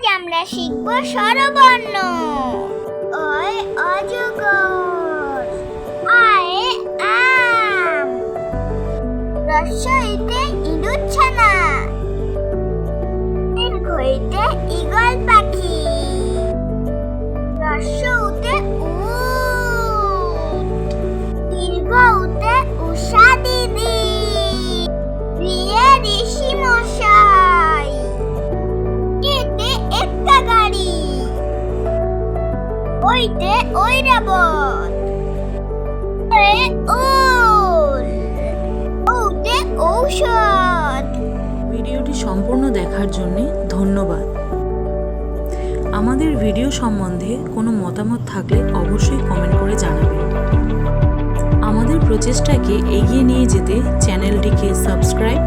আজ আমরা শিখব স্বরবর্ণ। অয় অজগর। আয়ে আম। রস্বইতে ইঁদুর ছানা। দীর্ঘইতে ঈগল পাখি। রস্যউতে উট। দীর্ঘউতে উষা দিদি। প্রিয় ঋষি ওইতে ঐরাবত। ঔষধ। ভিডিওটি সম্পূর্ণ দেখার জন্য ধন্যবাদ। আমাদের ভিডিও সম্বন্ধে কোনো মতামত থাকলে অবশ্যই কমেন্ট করে জানাবেন। আমাদের প্রচেষ্টাকে এগিয়ে নিয়ে যেতে চ্যানেলটিকে সাবস্ক্রাইব